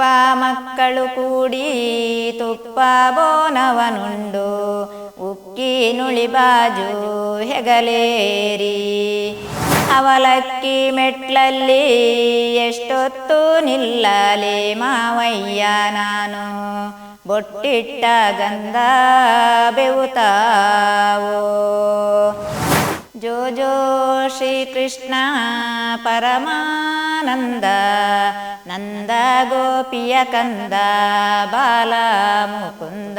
ಅಪ್ಪ ಮಕ್ಕಳು ಕೂಡಿ ತುಪ್ಪ ಬೋನವನುಂಡು, ಉಕ್ಕಿ ನುಳಿ ಬಾಜು ಹೆಗಲೇರಿ. ಅವಲಕ್ಕಿ ಮೆಟ್ಲಲ್ಲಿ ಎಷ್ಟೊತ್ತು ನಿಲ್ಲಲಿ ಮಾವಯ್ಯ ನಾನು, ಬೊಟ್ಟಿಟ್ಟ ಗಂಧ ಬೆವುತಾವೋ. ಜೋ ಶ್ರೀಕೃಷ್ಣ ಪರಮಾನಂದ, ನಂದ ಗೋಪಿಯ ಕಂದ, ಬಾಲ ಮುಕುಂದ,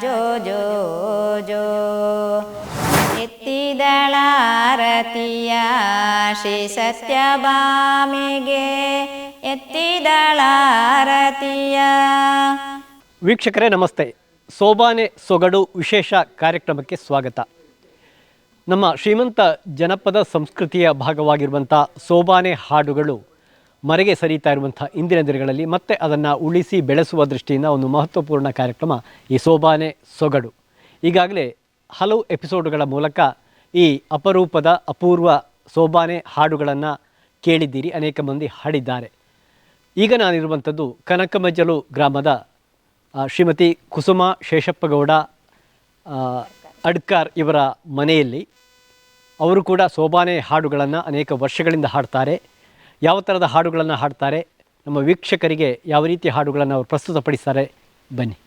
ಜೋ ಜೋ ಜೋ. ಎತ್ತಿದಳಾರತಿಯ ಶ್ರೀ ಸತ್ಯಭಾಮಿಗೆ ಎತ್ತಿದಳಾರತಿಯ ವೀಕ್ಷಕರೇ, ನಮಸ್ತೆ. ಸೋಬಾನೆ ಸೊಗಡು ವಿಶೇಷ ಕಾರ್ಯಕ್ರಮಕ್ಕೆ ಸ್ವಾಗತ. ನಮ್ಮ ಶ್ರೀಮಂತ ಜನಪದ ಸಂಸ್ಕೃತಿಯ ಭಾಗವಾಗಿರುವಂಥ ಸೋಬಾನೆ ಹಾಡುಗಳು ಮರೆಗೆ ಸರಿತಾ ಇರುವಂಥ ಇಂದಿನ ದಿನಗಳಲ್ಲಿ ಮತ್ತೆ ಅದನ್ನು ಉಳಿಸಿ ಬೆಳೆಸುವ ದೃಷ್ಟಿಯಿಂದ ಒಂದು ಮಹತ್ವಪೂರ್ಣ ಕಾರ್ಯಕ್ರಮ ಈ ಸೋಬಾನೆ ಸೊಗಡು. ಈಗಾಗಲೇ ಹಲವು ಎಪಿಸೋಡ್ಗಳ ಮೂಲಕ ಈ ಅಪರೂಪದ ಅಪೂರ್ವ ಸೋಬಾನೆ ಹಾಡುಗಳನ್ನು ಕೇಳಿದ್ದೀರಿ, ಅನೇಕ ಮಂದಿ ಹಾಡಿದ್ದಾರೆ. ಈಗ ನಾನಿರುವಂಥದ್ದು ಕನಕಮಜ್ಜಲು ಗ್ರಾಮದ ಶ್ರೀಮತಿ ಕುಸುಮ ಶೇಷಪ್ಪಗೌಡ ಅಡ್ಕಾರ್ ಇವರ ಮನೆಯಲ್ಲಿ. ಅವರು ಕೂಡ ಸೋಬಾನೆ ಹಾಡುಗಳನ್ನು ಅನೇಕ ವರ್ಷಗಳಿಂದ ಹಾಡ್ತಾರೆ. ಯಾವ ಥರದ ಹಾಡುಗಳನ್ನು ಹಾಡ್ತಾರೆ? ನಮ್ಮ ವೀಕ್ಷಕರಿಗೆ ಯಾವ ರೀತಿ ಹಾಡುಗಳನ್ನು ಅವರು ಪ್ರಸ್ತುತಪಡಿಸ್ತಾರೆ? ಬನ್ನಿ.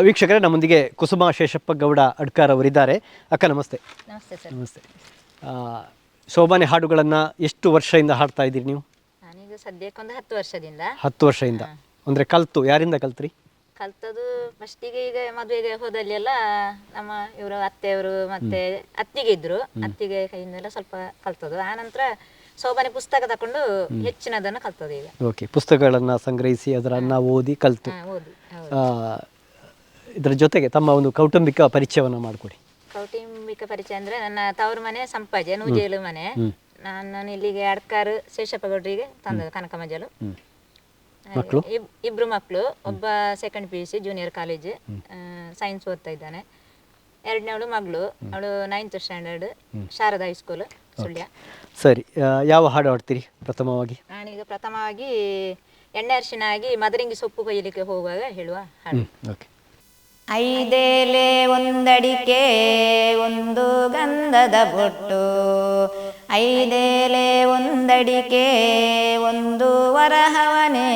ವೀಕ್ಷಕರೇ ನಮ್ಮೊಂದಿಗೆ ಕುಸುಮ ಶೇಷಪ್ಪ ಗೌಡ ಅಡ್ಕಾರ್ ಅವರಿದ್ದಾರೆ. ಅಕ್ಕ ನಮಸ್ತೆ. ನಮಸ್ತೆ ಸರ್. ನಮಸ್ತೆ. ಆ, ಸೋಬಾನೆ ಹಾಡುಗಳನ್ನು ಎಷ್ಟು ವರ್ಷದಿಂದ ಹಾಡ್ತಾ ಇದ್ದೀರಿ ನೀವು? ನಾನೀಗ ಸದ್ಯಕ್ಕೊಂದು ಹತ್ತು ವರ್ಷದಿಂದ. ಹತ್ತು ವರ್ಷದಿಂದ. ಅಂದರೆ ಕಲ್ತು ಯಾರಿಂದ ಕಲ್ತ್ರಿ? ಕಲ್ತದ್ದು ಫಸ್ಟಿಗೆ ಈಗ ಮದುವೆಗೆ ಹೋದಲ್ಲಿ ಎಲ್ಲ ನಮ್ಮ ಇವರು ಅತ್ತೆಯವರು ಮತ್ತೆ ಅತ್ತಿಗೆ ಇದ್ರು. ಅತ್ತಿಗೆ ಕೈಯಿಂದೆಲ್ಲ ಸ್ವಲ್ಪ ಕಲ್ತದ್ದು. ಆ ನಂತರ ಸೋಬಾನೆ ಪುಸ್ತಕ ತಕೊಂಡು ಹೆಚ್ಚಿನದನ್ನ ಕಲ್ತದ್ದು ಈಗ. ಓಕೆ ಪುಸ್ತಕಗಳನ್ನು ಸಂಗ್ರಹಿಸಿ ಅದರನ್ನ ಓದಿ ಕಲ್ತು. ಹಾ, ಓದಿ ಹೌದು. ಇದರ ಜೊತೆಗೆ ತಮ್ಮ ಒಂದು ಕೌಟುಂಬಿಕ ಪರಿಚಯವನ್ನು ಮಾಡಿಕೊಡಿ. ಕೌಟುಂಬಿಕ ಪರಿಚಯ ಅಂದ್ರೆ ನನ್ನ ತವರು ಮನೆ ಸಂಪಾಜೆ ನೂಜೇಲು ಮನೆ. ನಾನು ಇಲ್ಲಿಗೆ ಅಡ್ಕಾರು ಶೇಷಪ್ಪಗೌಡ್ರಿಗೆ ತಂದದ್ದು ಕನಕಮಜಲು. ಮಕ್ಕಳು? ಇಬ್- ಇಬ್ರು ಮಕ್ಕಳು ಒಬ್ಬ second P U C junior college science ಓದ್ತಾ ಇದ್ದಾನೆ. ಎರಡನೇವಳು ಮಗಳು ಅವಳು ninth standard Sharada high school Sullia. ಸರಿ ಯಾವ ಹಾಡು ಹಾಡ್ತೀರಿ ಪ್ರಥಮವಾಗಿ? ನಾನೀಗ ಪ್ರಥಮವಾಗಿ ಎಣ್ಣೆ ಅರಿಶಿನ ಆಗಿ ಮದರಿಂಗಿ ಸೊಪ್ಪು ಕೊಯ್ಯಲಿಕ್ಕೆ ಹೋಗುವಾಗ ಹೇಳುವ ಹಾಡು. ಓಕೆ. ಐದೇಲೆ ಒಂದಡಿಕೆ ಒಂದು ಗಂಧದ ಬೊಟ್ಟು ಐದೇಲೆ ಒಂದಡಿಕೆ ಒಂದು ವರಹವನೇ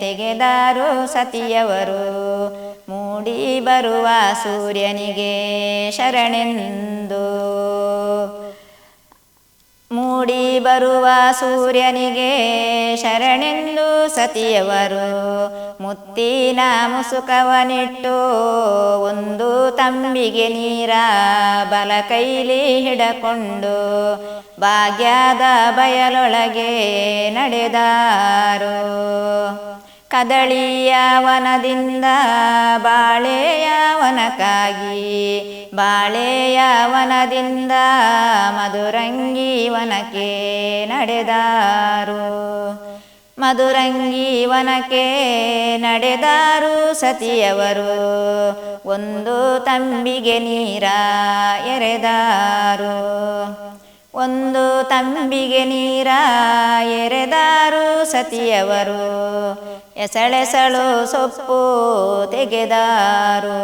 ತೆಗೆದಾರು ಸತಿಯವರು. ಮೂಡಿ ಬರುವ ಸೂರ್ಯನಿಗೆ ಶರಣೆಂದು ಮೂಡಿ ಬರುವ ಸೂರ್ಯನಿಗೆ ಶರಣೆಂದು ಸತಿಯವರು. ಮುತ್ತಿನ ಮುಸುಕವನಿಟ್ಟು ಒಂದು ತಂಬಿಗೆ ನೀರ ಬಲ ಕೈಲಿ ಹಿಡಕೊಂಡು ಭಾಗ್ಯದ ಬಯಲೊಳಗೆ ನಡೆದಾರು. ಕದಳಿಯ ವನದಿಂದ ಬಾಳೆಯ ವನಕಾಗಿ ಬಾಳೆಯ ವನದಿಂದ ಮಧುರಂಗಿ ವನಕ್ಕೆ ನಡೆದಾರು. ಮಧುರಂಗಿ ವನಕ್ಕೆ ನಡೆದಾರು ಸತಿಯವರು, ಒಂದು ತಂಬಿಗೆ ನೀರ ಎರೆದಾರು. ಒಂದು ತಂಬಿಗೆ ನೀರ ಎರೆದಾರು ಸತಿಯವರು ಎಸಳೆಸಳು ಸೊಪ್ಪು ತೆಗೆದಾರು.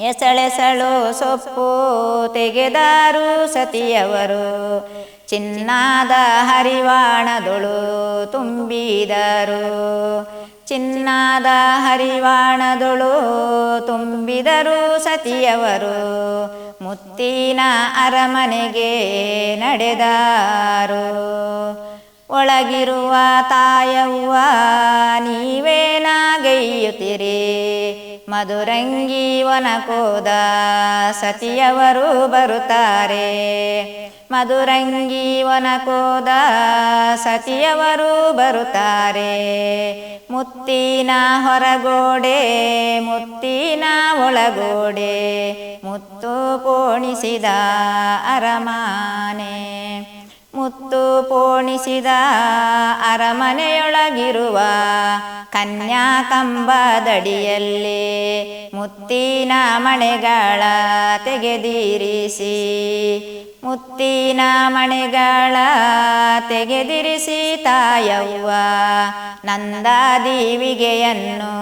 ಎಸಳೆಸಳು ಸೊಪ್ಪು ತೆಗೆದಾರು ಸತಿಯವರು. ಚಿನ್ನಾದ ಹರಿವಾಣದೊಳು ತುಂಬಿದರು. ಚಿನ್ನಾದ ಹರಿವಾಣದೊಳು ತುಂಬಿದರು ಸತಿಯವರು. ಮುತ್ತಿನ ಅರಮನೆಗೆ ನಡೆದಾರು. ಒಳಗಿರುವ ತಾಯವ್ವ ನೀವೇನಾಗೈಯುತ್ತಿರಿ ಮಧುರಂಗಿ ವನಕೋದ ಸತಿಯವರು ಬರುತ್ತಾರೆ. ಮಧುರಂಗಿ ವನಕೋದ ಸತಿಯವರು ಬರುತ್ತಾರೆ. ಮುತ್ತಿನ ಹೊರಗೋಡೆ, ಮುತ್ತಿನ ಒಳಗೋಡೆ, ಮುತ್ತು ಪೋಣಿಸಿದ ಅರಮಾನೆ. ಮುತ್ತು ಪೋಣಿಸಿದ ಅರಮನೆಯೊಳಗಿರುವ ಕನ್ಯಾ ಕಂಬದಡಿಯಲ್ಲಿ ಮುತ್ತಿನ ಮಣೆಗಳ ತೆಗೆದಿರಿಸಿ, ಮುತ್ತಿನ ಮಣೆಗಳ ತೆಗೆದಿರಿಸಿ ತಾಯವ್ವ ನಂದಾದೀವಿಗೆಯನ್ನು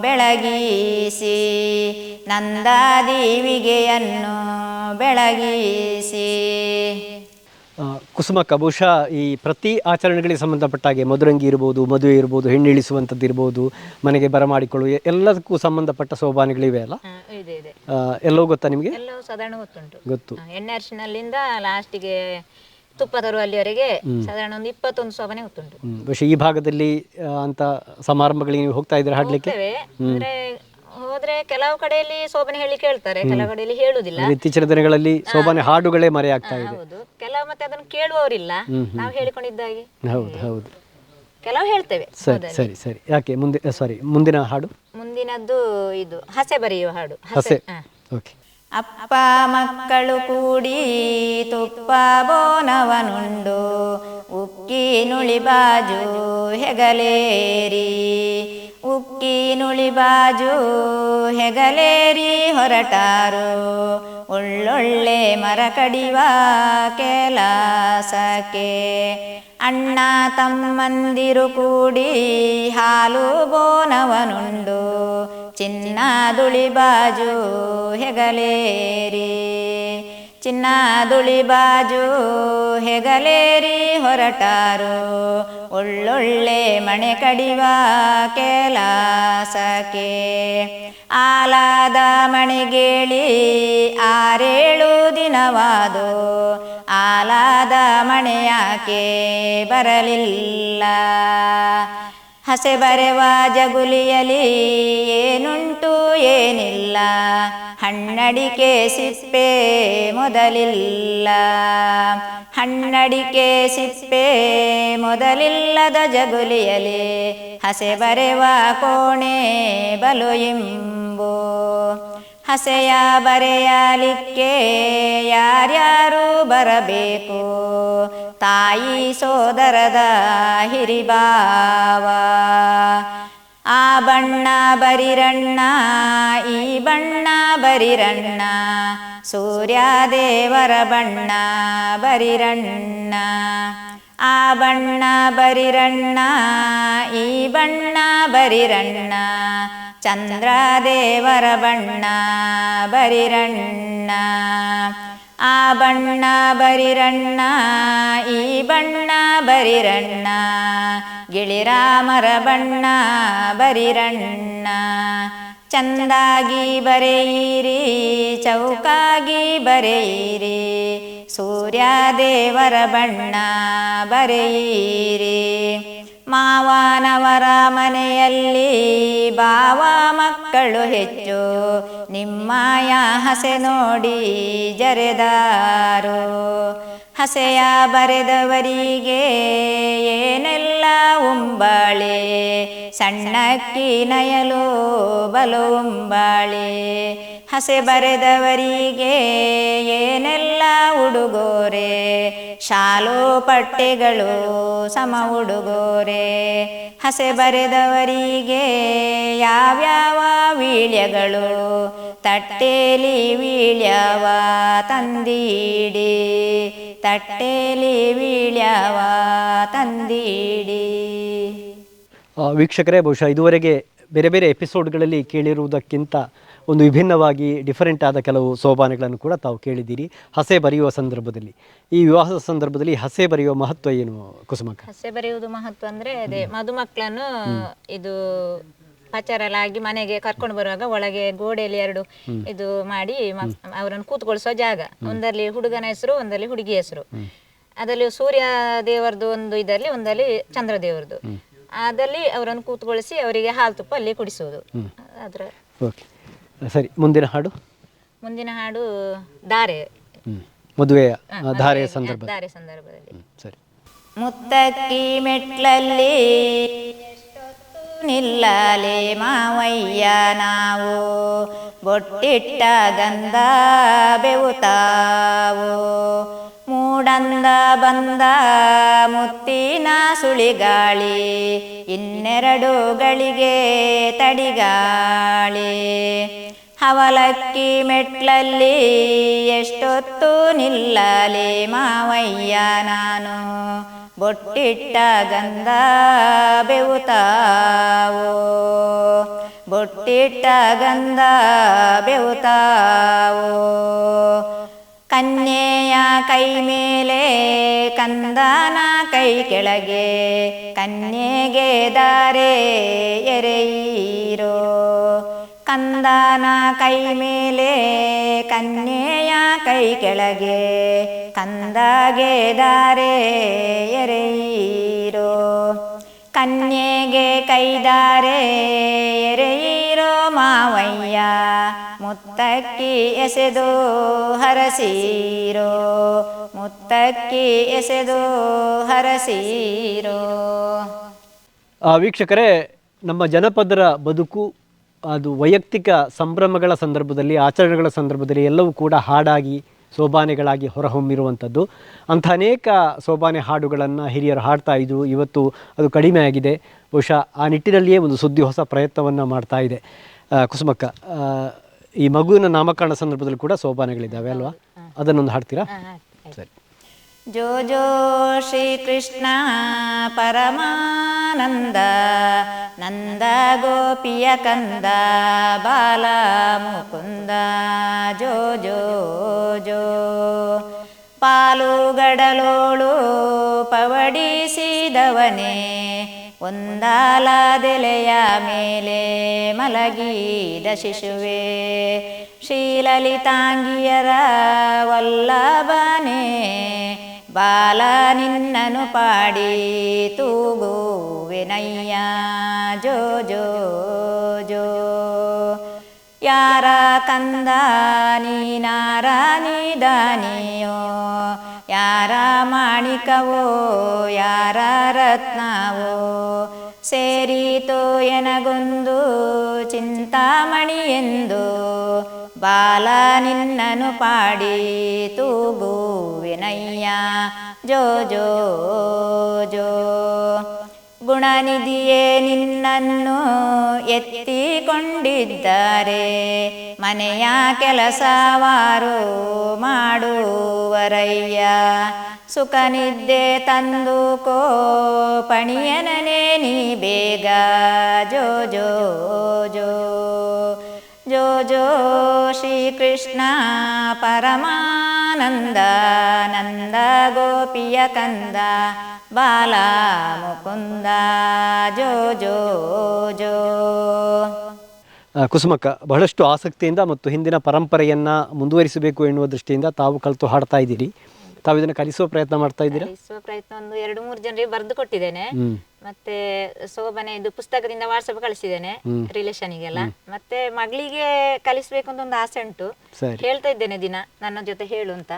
ಬೆಳಗಿಸಿ ನಂದಾದೀವಿಗೆಯನ್ನು ಬೆಳಗಿಸಿ. ಆ, ಕುಸುಮಕ್ಕ ಬಹುಶಃ ಈ ಪ್ರತಿ ಆಚರಣೆಗಳಿಗೆ ಸಂಬಂಧಪಟ್ಟ ಹಾಗೆ ಮಧುರಂಗಿ ಇರ್ಬೋದು ಮದುವೆ ಇರ್ಬೋದು ಹೆಣ್ಣು ಇಳಿಸುವಂಥದ್ದು ಇರ್ಬೋದು ಮನೆಗೆ ಬರಮಾಡಿಕೊಳ್ಳು ಎಲ್ಲದಕ್ಕೂ ಸಂಬಂಧಪಟ್ಟ ಸೋಬಾನೆಗಳಿವೆ ಅಲ್ಲ? ಇದೆ ಇದೆ. ಎಲ್ಲವೂ ಗೊತ್ತಾ ನಿಮಗೆ? ಎಲ್ಲವೂ ಸಾಧಾರಣ ಗೊತ್ತುಂಟು. ಗೊತ್ತು. ಎಣ್ಣೆ ಅರಿಶಿನಲ್ಲಿಂದ ಲಾಸ್ಟಿಗೆ ತುಪ್ಪ ತರುವಲ್ಲಿವರೆಗೆ ಸಾಧಾರಣ ಒಂದು ಇಪ್ಪತ್ತೊಂದು ಸೋಬಾನೆ ಗೊತ್ತುಂಟು. ಬಹುಶಃ ಈ ಭಾಗದಲ್ಲಿ ಆ, ಅಂತ ಸಮಾರಂಭಗಳಿಗೆ ನೀವು ಹೋಗ್ತಾ ಇದ್ರೆ ಹಾಡ್ಲಿಕ್ಕೆ? ಅಂದ್ರೆ ಹೋದ್ರೆ ಕೆಲವು ಕಡೆಯಲ್ಲಿ ಶೋಭನೆ ಹೇಳಿ ಕೇಳ್ತಾರೆ ಕೆಲವು ಕಡೆಯಲ್ಲಿ ಹೇಳುದಿಲ್ಲ. ಇತ್ತೀಚಿನ ದಿನಗಳಲ್ಲಿ ಸೋಬಾನೆ ಹಾಡುಗಳೇ ಮರೆಯಾಗ್ತಾ ಇದೆ. ಹೌದು. ಕೆಲವು ಮತ್ತೆ ಅದನ್ನು ಕೇಳುವವರಿಲ್ಲ. ನಾವು ಹೇಳಿಕೊಂಡಿದ್ದಾಗಿ. ಹೌದು ಹೌದು. ಕೆಲವು ಹೇಳ್ತೇವೆ ಸರಿ ಸರಿ ಸರಿ. ಯಾಕೆ? ಮುಂದೆ ಸಾರಿ ಮುಂದಿನ ಹಾಡು? ಮುಂದಿನದ್ದು ಇದು ಹಸೆ ಬರೆಯುವ ಹಾಡು. ಹಸೆ. ಓಕೆ ಅಪ್ಪ ಮಕ್ಕಳು ಕೂಡಿ ತುಪ್ಪ ಬೋನವನುಂಡು, ಉಕ್ಕಿ ನುಳಿ ಬಾಜು ಹೆಗಲೇರಿ. ಉಕ್ಕಿ ನುಳಿ ಬಾಜು ಹೆಗಲೇರಿ ಹೊರಟಾರು, ಒಳ್ಳೊಳ್ಳೆ ಮರ ಕಡಿವ ಕೆಲಸಕ್ಕೆ. ಅಣ್ಣ ತಮ್ಮಂದಿರು ಕೂಡಿ ಹಾಲು ಬೋನವನುಂಡು ಚಿನ್ನ ದುಳಿ ಬಾಜು ಹೆಗಲೇರಿ. ಚಿನ್ನ ದುಳಿ ಬಾಜು ಹೆಗಲೇರಿ ಹೊರಟಾರು. ಒಳ್ಳೊಳ್ಳೆ ಮಣೆ ಕಡಿವ ಕೆಲಸಕ್ಕೆ. ಆಲಾದ ಮಣಿಗೇಳಿ ಆರೇಳು ದಿನವಾದು. ಆಲಾದ ಮಣೆಯಾಕೆ ಬರಲಿಲ್ಲ. ಹಸೆ ಬರೆವ ಜಗುಲಿಯಲಿ ಏನುಂಟು ಏನಿಲ್ಲ. ಹಣ್ಣಡಿಕೆ ಸಿಪ್ಪೆ ಮೊದಲಿಲ್ಲ. ಹಣ್ಣಡಿಕೆ ಸಿಪ್ಪೆ ಮೊದಲಿಲ್ಲದ ಜಗುಲಿಯಲಿ ಹಸೆ ಬರೆವ ಕೋಣೆ ಬಲು ಇಂಬು. ಹಸೆಯ ಬರೆಯಲಿಕ್ಕೆ ಯಾರ್ಯಾರು ಬರಬೇಕು? ತಾಯಿ ಸೋದರದ ಹಿರಿಬಾವ. ಆ ಬಣ್ಣ ಬರಿರಣ್ಣ, ಈ ಬಣ್ಣ ಬರಿರಣ್ಣ. ಸೂರ್ಯದೇವರ ಬಣ್ಣ ಬರಿರಣ್ಣ. ಆ ಬಣ್ಣ ಬರಿರಣ್ಣ, ಈ ಬಣ್ಣ ಬರಿರಣ್ಣ. ಚಂದ್ರದೇವರ ಬಣ್ಣ ಬರಿರಣ್ಣ. ಆ ಬಣ್ಣ ಬರಿರಣ್ಣ, ಈ ಬಣ್ಣ ಬರಿರಣ್ಣ. ಗಿಳಿರಾಮರ ಬಣ್ಣ ಬರಿರಣ್ಣ. ಚಂದಾಗಿ ಬರೆಯಿರಿ, ಚೌಕಾಗಿ ಬರೆಯಿರಿ. ಸೂರ್ಯದೇವರ ಬಣ್ಣ ಬರೆಯಿರಿ. ಮಾವನವರ ಮನೆಯಲ್ಲಿ ಬಾವ ಮಕ್ಕಳು ಹೆಚ್ಚು. ನಿಮ್ಮಯ ಹಸೆ ನೋಡಿ ಜರೆದಾರು. ಹಸೆಯ ಬರೆದವರಿಗೆ ಏನೆಲ್ಲ ಉಂಬಾಳೆ? ಸಣ್ಣಕ್ಕಿ ನಯಲು ಬಲು ಉಂಬಾಳೆ. ಹಸೆ ಬರೆದವರಿಗೆ ಏನೆಲ್ಲ ಉಡುಗೋರೆ? ಶಾಲು ಪಟ್ಟೆಗಳು ಸಮ ಉಡುಗೋರೆ. ಹಸೆ ಬರೆದವರಿಗೆ ಯಾವ್ಯಾವ ವೀಳ್ಯಗಳು? ತಟ್ಟೇಲಿ ವೀಳ್ಯವ ತಂದೀಡಿ. ತಟ್ಟೇಲಿ ವೀಳ್ಯವ ತಂದೀಡಿ. ಆ, ವೀಕ್ಷಕರೇ ಬಹುಶಃ ಇದುವರೆಗೆ ಬೇರೆ ಬೇರೆ ಎಪಿಸೋಡ್ಗಳಲ್ಲಿ ಕೇಳಿರುವುದಕ್ಕಿಂತ ಒಂದು ವಿಭಿನ್ನವಾಗಿ ಡಿಫರೆಂಟ್ ಆದ ಕೆಲವು ಸೋಪಾನಗಳನ್ನು ಕೂಡ ತಾವು ಕೇಳಿದ್ದೀರಿ. ಹಸೆ ಬರೆಯುವ ಸಂದರ್ಭದಲ್ಲಿ. ಈ ವಿವಾಹದ ಸಂದರ್ಭದಲ್ಲಿ ಹಸೆ ಬರೆಯುವ ಮಹತ್ವ ಏನು ಕುಸುಮಕ್ಕ ಹಸೆ ಬರೆಯುವುದು ಮಹತ್ವ ಅಂದ್ರೆ ಅದೇ ಮದುಮಕ್ಕಳನ್ನು ಇದು ಪಚಾರಲಾಗಿ ಮನೆಗೆ ಕರ್ಕೊಂಡು ಬರುವಾಗ ಒಳಗೆ ಗೋಡೆಯಲ್ಲಿ ಎರಡು ಇದು ಮಾಡಿ ಮ- ಅವರನ್ನು ಕೂತ್ಕೊಳಿಸುವ ಜಾಗ. ಒಂದರಲ್ಲಿ ಹುಡುಗನ ಹೆಸರು ಒಂದಲ್ಲಿ ಹುಡುಗಿ ಹೆಸರು. ಅದರಲ್ಲಿ ಸೂರ್ಯ ದೇವರದು ಒಂದು ಇದರಲ್ಲಿ ಒಂದಲ್ಲಿ ಚಂದ್ರ ದೇವರದು ಅದರಲ್ಲಿ ಅವರನ್ನು ಕೂತ್ಕೊಳಿಸಿ ಅವರಿಗೆ ಹಾಲು ತುಪ್ಪ ಅಲ್ಲಿ ಕುಡಿಸುವುದು. ಅದ್ರ ಓಕೆ. ಸರಿ ಮುಂದಿನ ಹಾಡು? ಮುಂದಿನ ಹಾಡು ಧಾರೆ. ಹ್ಮ್. ಮದುವೆಯ ಆ, ಧಾರೆಯ ಸಂದರ್ಭ ಧಾರೆ ಸಂದರ್ಭದಲ್ಲಿ. ಹ್ಮ್, ಸರಿ. ಮುತ್ತಕ್ಕಿ ಮೆಟ್ಲಲ್ಲಿ ನಿಲ್ಲಲೆ ಮಾವಯ್ಯ ನಾವು. ಬೊಟ್ಟಿಟ್ಟ ಗಂಧ ಬೆವುತಾವು. ಮೂಡಂದ ಬಂದ ಮುತ್ತಿನ ಸುಳಿಗಾಳಿ. ಇನ್ನೆರಡು ಗಳಿಗೆ ತಡಿಗಾಳಿ. ಹವಲಕ್ಕಿ ಮೆಟ್ಲಲ್ಲಿ ಎಷ್ಟೊತ್ತು ನಿಲ್ಲಲಿ ಮಾವಯ್ಯ ನಾನು. ಬೊಟ್ಟಿಟ್ಟ ಗಂಧ ಬೆವುತಾವೋ ಬೊಟ್ಟಿಟ್ಟ ಗಂಧ ಬೆವುತಾವೋ ಕನ್ಯೆಯ ಕೈ ಮೇಲೆ ಕಂದನ ಕೈ ಕೆಳಗೆ ಕನ್ಯೆಗೆ ದಾರೆ ಎರೆಯಿರೋ? ಕಂದನ ಕೈ ಮೇಲೆ, ಕನ್ಯೆಯ ಕೈ ಕೆಳಗೆ ಕಂದಗೆ ದಾರೆ ಎರೆಯಿರೋ. ಕನ್ಯೆಗೆ ಕೈದಾರೆ ಎರೆಯಿರೋ ಮಾವಯ್ಯ, ಮುತ್ತಕ್ಕಿ ಎಸೆದು ಹರಸೀರೋ. ಮುತ್ತಕ್ಕಿ ಎಸೆದು ಹರಸೀರೋ. ವೀಕ್ಷಕರೇ, ನಮ್ಮ ಜನಪದರ ಬದುಕು ಅದು ವೈಯಕ್ತಿಕ ಸಂಭ್ರಮಗಳ ಸಂದರ್ಭದಲ್ಲಿ ಆಚರಣೆಗಳ ಸಂದರ್ಭದಲ್ಲಿ ಎಲ್ಲವೂ ಕೂಡ ಹಾಡಾಗಿ ಸೋಬಾನೆಗಳಾಗಿ ಹೊರಹೊಮ್ಮಿರುವಂಥದ್ದು. ಅಂಥ ಅನೇಕ ಸೋಬಾನೆ ಹಾಡುಗಳನ್ನು ಹಿರಿಯರು ಹಾಡ್ತಾ ಇದ್ದರು ಇವತ್ತು ಅದು ಕಡಿಮೆ ಆಗಿದೆ. ಬಹುಶಃ ಆ ನಿಟ್ಟಿನಲ್ಲಿಯೇ ಒಂದು ಸುದ್ದಿ ಹೊಸ ಪ್ರಯತ್ನವನ್ನು ಮಾಡ್ತಾ ಇದೆ. ಕುಸುಮಕ್ಕ ಈ ಮಗುವಿನ ನಾಮಕರಣ ಸಂದರ್ಭದಲ್ಲಿ ಕೂಡ ಸೋಬಾನೆಗಳಿದ್ದಾವೆ ಅಲ್ವಾ? ಅದನ್ನೊಂದು ಹಾಡ್ತೀರಾ? ಸರಿ. ಶ್ರೀಕೃಷ್ಣ ಪರಮಾನಂದ, ನಂದ ಗೋಪಿಯ ಕಂದ, ಬಾಲ ಮುಕುಂದ, ಜೋ ಜೋ ಜೋ. ಪಾಲುಗಡಲೋಳು ಪವಡಿಸಿದವನೇ, ಒಂದಾಲದೆಲೆಯ ಮೇಲೆ ಮಲಗಿದ ಶಿಶುವೆ. ಶ್ರೀಲಲಿತಾಂಗಿಯರ ವಲ್ಲಭನೇ ಬಾಲ ನಿನ್ನನು ಪಾಡಿ ತೂಗುವೆನಯ್ಯ ಜೋ ಜೋ ಜೋ. ಯಾರ ಕಂದ ನೀನಾರ ನೀದಾನಿಯೋ ಯಾರ ಮಾಣಿಕವೋ, ಯಾರ ರತ್ನವೋ. ಸೇರಿತೋ ಎನಗೊಂದು ಚಿಂತಾಮಣಿ ಎಂದು. ಬಾಲ ನಿನ್ನನು ಪಾಡಿ ತೂಗುವಿನಯ್ಯ ಜೋ ಜೋ ಜೋ. ಗುಣನಿಧಿಯೇ ನಿನ್ನನ್ನು ಎತ್ತಿಕೊಂಡಿದ್ದಾರೆ. ಮನೆಯ ಕೆಲಸವಾರು ಮಾಡುವರಯ್ಯ. ಸುಖನಿದ್ದೆ ತಂದು ಕೋ ಪಣಿಯನನೇ ನೀ ಬೇಗ. ಜೋ ಜೋ ಜೋ. ಜೋ ಜೋ ಶ್ರೀಕೃಷ್ಣ ಪರಮಾನಂದ ನಂದ ಗೋಪಿಯ ಕಂದ ಬಾಲ ಮುಕುಂದ ಜೋ ಜೋ ಜೋ. ಕುಸುಮಕ್ಕ, ಬಹಳಷ್ಟು ಆಸಕ್ತಿಯಿಂದ ಮತ್ತು ಹಿಂದಿನ ಪರಂಪರೆಯನ್ನು ಮುಂದುವರಿಸಬೇಕು ಎನ್ನುವ ದೃಷ್ಟಿಯಿಂದ ತಾವು ಕಲಿತು ಹಾಡ್ತಾ ಇದ್ದೀರಿ. ತಾವು ಇದನ್ನು ಕಲಿಸುವ ಪ್ರಯತ್ನ ಮಾಡ್ತಾ ಇದ್ದೀರಾ? ಕಲಿಸುವ ಪ್ರಯತ್ನ ಒಂದು ಎರಡು ಮೂರು ಜನರಿಗೆ ಬರೆದು ಕೊಟ್ಟಿದ್ದೇನೆ. ಮತ್ತೆ ಶೋಭನೆ ಇದು ಪುಸ್ತಕದಿಂದ ವಾಟ್ಸಪ್ ಕಳಿಸಿದ್ದೇನೆ ರಿಲೇಷನಿಗೆಲ್ಲ ಮತ್ತೆ ಮಗಳಿಗೆ ಕಲಿಸ್ಬೇಕು ಅಂತ ಒಂದು ಆಸೆ ಉಂಟು. ಹೇಳ್ತಾ ಇದ್ದೇನೆ ದಿನ ನನ್ನ ಜೊತೆ ಹೇಳು ಅಂತ.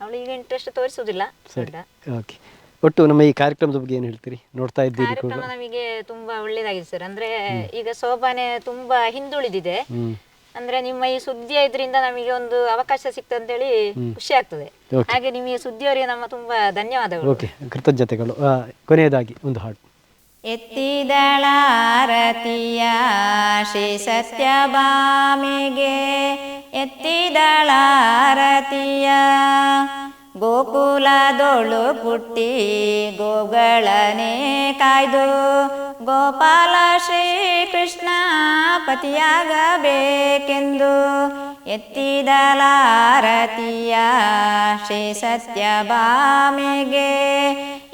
ಅವಳು ಈಗ ಇಂಟ್ರೆಸ್ಟ್ ತೋರಿಸುದಿಲ್ಲ ಸರಿ. ಓಕೆ ಒಟ್ಟು ನಮ್ಮ ಈ ಕಾರ್ಯಕ್ರಮದ ಬಗ್ಗೆ ಏನು ಹೇಳ್ತೀರಿ? ನೋಡ್ತಾ ಇದ್ದೀರಿ ಕಾರ್ಯಕ್ರಮ ನಮಗೆ ತುಂಬಾ ಒಳ್ಳೇದಾಗಿದೆ ಸರ್. ಅಂದ್ರೆ ಈಗ ಸೋಬಾನೆ ತುಂಬಾ ಹಿಂದುಳಿದಿದೆ. ಅಂದ್ರೆ ನಿಮ್ಮ ಈ ಸುದ್ದಿಯ ಇದರಿಂದ ನಮಗೆ ಒಂದು ಅವಕಾಶ ಸಿಕ್ತು ಅಂತೇಳಿ ಖುಷಿ ಆಗ್ತದೆ. ಹಾಗೆ ನಿಮಗೆ ಸುದ್ದಿಯವರಿಗೆ ನಮ್ಮ ತುಂಬಾ ಧನ್ಯವಾದಗಳು. ಓಕೆ ಕೃತಜ್ಞತೆಗಳು. ಕೊನೆಯದಾಗಿ ಒಂದು ಹಾಡು. ಎತ್ತಿದಳಾರತಿಯ ಶ್ರೀ ಸತ್ಯಭಾಮಿಗೆ ಎತ್ತಿದಳಾರತಿಯ ಗೋಕುಲದೊಳು ಪುಟ್ಟಿ ಗೋಗಳನೆ ಕಾಯ್ದು ಗೋಪಾಲ ಶ್ರೀ ಕೃಷ್ಣ ಪತಿಯಾಗಬೇಕೆಂದು ಎತ್ತಿದಲಾರತಿಯ ಶ್ರೀ ಸತ್ಯಭಾಮಿಗೆ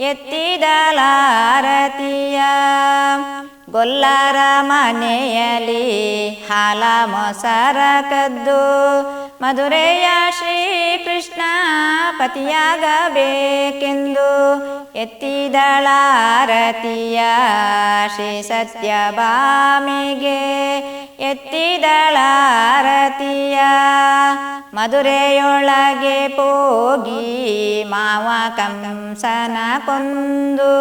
ಎತ್ತಿದಲಾರತಿಯ ಗೊಲ್ಲರ ಮನೆಯಲ್ಲಿ ಹಾಲ ಮೊಸರ ಕದ್ದು ಮಧುರೆಯ ಶ್ರೀಕೃಷ್ಣ ಪತಿಯಾಗಬೇಕೆಂದು ಎತ್ತಿದಳಾರತಿಯ ಶ್ರೀ ಸತ್ಯಭಾಮಿಗೆ ಎತ್ತಿದಳಾರತಿಯ ಮಧುರೆಯೊಳಗೆ ಪೋಗಿ ಮಾವ ಕಂಸನ ಕೊಂದು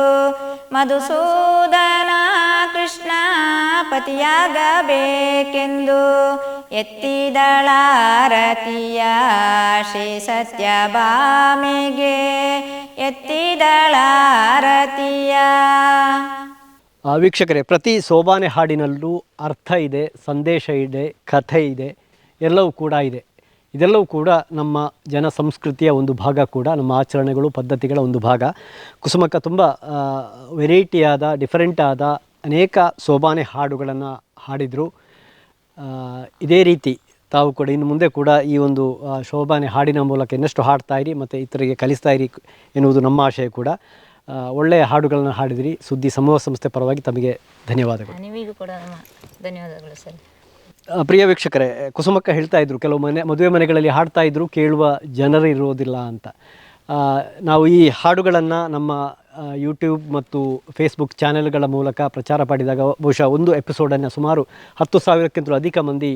ಮಧುಸೂದನ ಕೃಷ್ಣ ಪತಿಯಾಗಬೇಕೆಂದು ಎತ್ತಿದಳಾರತಿಯ ಶ್ರೀ ಸತ್ಯಭಾಮಿಗೆ ಎತ್ತಿದಳಾರತಿಯ ವೀಕ್ಷಕರೇ, ಪ್ರತಿ ಸೋಬಾನೆ ಹಾಡಿನಲ್ಲೂ ಅರ್ಥ ಇದೆ, ಸಂದೇಶ ಇದೆ, ಕಥೆ ಇದೆ, ಎಲ್ಲವೂ ಕೂಡ ಇದೆ. ಇದೆಲ್ಲವೂ ಕೂಡ ನಮ್ಮ ಜನ ಸಂಸ್ಕೃತಿಯ ಒಂದು ಭಾಗ ಕೂಡ, ನಮ್ಮ ಆಚರಣೆಗಳು, ಪದ್ಧತಿಗಳ ಒಂದು ಭಾಗ. ಕುಸುಮಕ್ಕ ತುಂಬ ವೆರೈಟಿಯಾದ ಡಿಫರೆಂಟ್ ಆದ ಅನೇಕ ಸೋಬಾನೆ ಹಾಡುಗಳನ್ನು ಹಾಡಿದರು. ಇದೇ ರೀತಿ ತಾವು ಕೂಡ ಇನ್ನು ಮುಂದೆ ಕೂಡ ಈ ಒಂದು ಶೋಭಾನೆ ಹಾಡಿನ ಮೂಲಕ ಇನ್ನಷ್ಟು ಹಾಡ್ತಾ ಇರಿ ಮತ್ತು ಇತರಿಗೆ ಕಲಿಸ್ತಾ ಇರಿ ಎನ್ನುವುದು ನಮ್ಮ ಆಶಯ ಕೂಡ. ಒಳ್ಳೆಯ ಹಾಡುಗಳನ್ನು ಹಾಡಿದಿರಿ. ಸುದ್ದಿ ಸಮೂಹ ಸಂಸ್ಥೆ ಪರವಾಗಿ ತಮಗೆ ಧನ್ಯವಾದಗಳು. ನಿಮಗೂ ಕೂಡ ಧನ್ಯವಾದಗಳು ಸರ್. ಪ್ರಿಯ ವೀಕ್ಷಕರೇ ಕುಸುಮಕ್ಕ ಹೇಳ್ತಾ ಇದ್ರು ಕೆಲವು ಮನೆ ಮದುವೆ ಮನೆಗಳಲ್ಲಿ ಹಾಡ್ತಾ ಇದ್ರು ಕೇಳುವ ಜನರು ಇರೋದಿಲ್ಲ ಅಂತ. ನಾವು ಈ ಹಾಡುಗಳನ್ನು ನಮ್ಮ ಯೂಟ್ಯೂಬ್ ಮತ್ತು ಫೇಸ್ಬುಕ್ ಚಾನೆಲ್ಗಳ ಮೂಲಕ ಪ್ರಚಾರ ಮಾಡಿದಾಗ ಬಹುಶಃ ಒಂದು ಎಪಿಸೋಡನ್ನು ಸುಮಾರು ಹತ್ತು ಸಾವಿರಕ್ಕಿಂತಲೂ ಅಧಿಕ ಮಂದಿ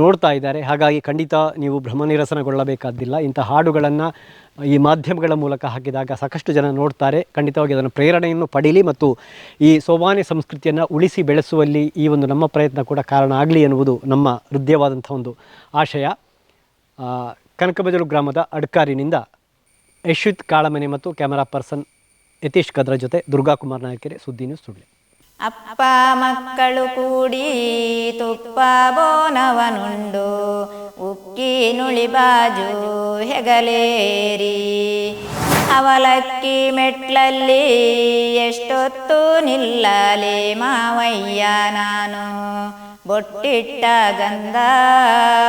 ನೋಡ್ತಾ ಇದ್ದಾರೆ. ಹಾಗಾಗಿ ಖಂಡಿತ ನೀವು ಭ್ರಮನಿರಸನಗೊಳ್ಳಬೇಕಾದ್ದಿಲ್ಲ ಇಂಥ ಹಾಡುಗಳನ್ನು ಈ ಮಾಧ್ಯಮಗಳ ಮೂಲಕ ಹಾಕಿದಾಗ ಸಾಕಷ್ಟು ಜನ ನೋಡ್ತಾರೆ. ಖಂಡಿತವಾಗಿ ಅದನ್ನು ಪ್ರೇರಣೆಯನ್ನು ಪಡೀಲಿ ಮತ್ತು ಈ ಸೋಮಾನೆ ಸಂಸ್ಕೃತಿಯನ್ನು ಉಳಿಸಿ ಬೆಳೆಸುವಲ್ಲಿ ಈ ಒಂದು ನಮ್ಮ ಪ್ರಯತ್ನ ಕೂಡ ಕಾರಣ ಆಗಲಿ ಎನ್ನುವುದು ನಮ್ಮ ಹೃದಯವಾದಂಥ ಒಂದು ಆಶಯ. ಕನಕಬಜಲು ಗ್ರಾಮದ ಅಡ್ಕಾರಿನಿಂದ ಯಶ್ವಿತ್ ಕಾಳಮನೆ ಮತ್ತು ಕ್ಯಾಮರಾ ಪರ್ಸನ್ ಯತೀಶ್ ಕದ್ರ ಜೊತೆ ದುರ್ಗಾಕುಮಾರ್ ನಾಯಕೆರೆ ಸುದ್ದಿ ನ್ಯೂಸ್ ಸುಳ್ಳೆ. ಅಪ್ಪ ಮಕ್ಕಳು ಕೂಡಿ ತುಪ್ಪ ಬೋನವನುಂಡು, ಉಕ್ಕಿ ನುಳಿ ಬಾಜು ಹೆಗಲೇರಿ. ಅವಲಕ್ಕಿ ಮೆಟ್ಲಲ್ಲಿ ಎಷ್ಟೊತ್ತು ನಿಲ್ಲಲಿ ಮಾವಯ್ಯ ನಾನು, ಬೊಟ್ಟಿಟ್ಟ ಗಂಧ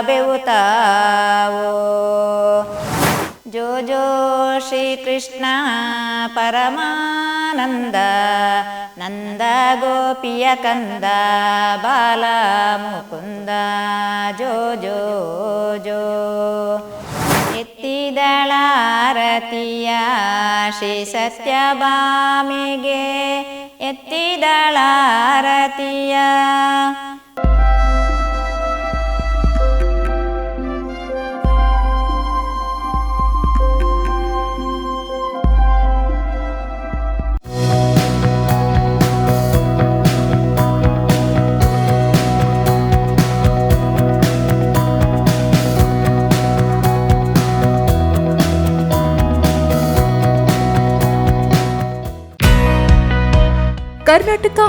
ಬೆವುತಾವೋ. ಜೋ ಜೋ ಶ್ರೀಕೃಷ್ಣ ಪರಮಾನಂದ ನಂದ ಗೋಪಿಯ ಕಂದ ಬಾಲ ಮುಕುಂದ ಜೋ ಜೋ ಜೋ ಎತ್ತಿದಳಾರತಿಯ ಶ್ರೀ ಸತ್ಯಭಾಮಿಗೆ ಎತ್ತಿದಳಾರತಿಯ